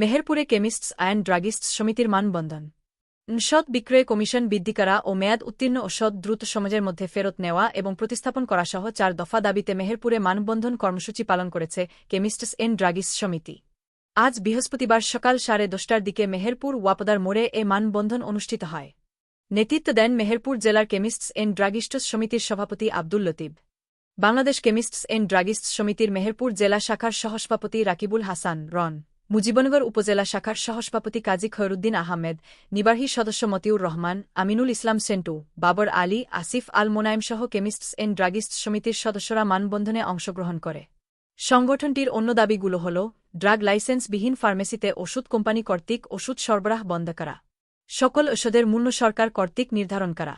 মেহেরপুরে chemists and druggists সমিতির মানবন্ধন। সৎ বিক্রয় কমিশন বৃদ্ধি করা ও মেয়াদ উত্তীর্ণ ওষুধ দ্রুত সমাজের মধ্যে ফেরত নেওয়া এবং প্রতিস্থাপন করা সহ চার দফা দাবিতে মেহেরপুরে মানবন্ধন কর্মসূচি পালন করেছে কেমিস্টস এন্ড ড্রাগিস্ট সমিতি। আজ বৃহস্পতিবার সকাল সাড়ে দশটার দিকে মেহেরপুর ওয়াপদার মোড়ে এ মানবন্ধন অনুষ্ঠিত হয়। নেতৃত্ব দেন মেহেরপুর জেলার কেমিস্টস এন্ড ড্রাগিস্টস সমিতির সভাপতি Abdul Latib Bangladesh chemists and druggist সমিতির মেহেরপুর জেলা শাখার সহসভাপতি রাকিবুল হাসান রন। মুজিবনগর উপজেলা শাখার সহসভাপতি কাজী খয়রুদ্দিন আহমেদ, নিবাহী সদস্য মতিউর রহমান, আমিনুল ইসলাম সেন্টু, বাবর আলী, আসিফ আল মোনায়েম সহ কেমিস্টস এন্ড ড্রাগিস্ট সমিতির সদস্যরা মানবন্ধনে অংশগ্রহণ করে। সংগঠনটির অন্য দাবিগুলো হল, ড্রাগ লাইসেন্সবিহীন ফার্মেসিতে ওষুধ কোম্পানি কর্তৃক ওষুধ সরবরাহ বন্ধ করা, সকল ওষুধের মূল্য সরকার কর্তৃক নির্ধারণ করা।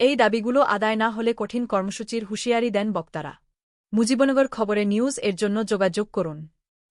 এই দাবিগুলো আদায় না হলে কঠিন কর্মসূচির হুঁশিয়ারি দেন বক্তারা। মুজিবনগর খবরে নিউজ এর জন্য যোগাযোগ করুন।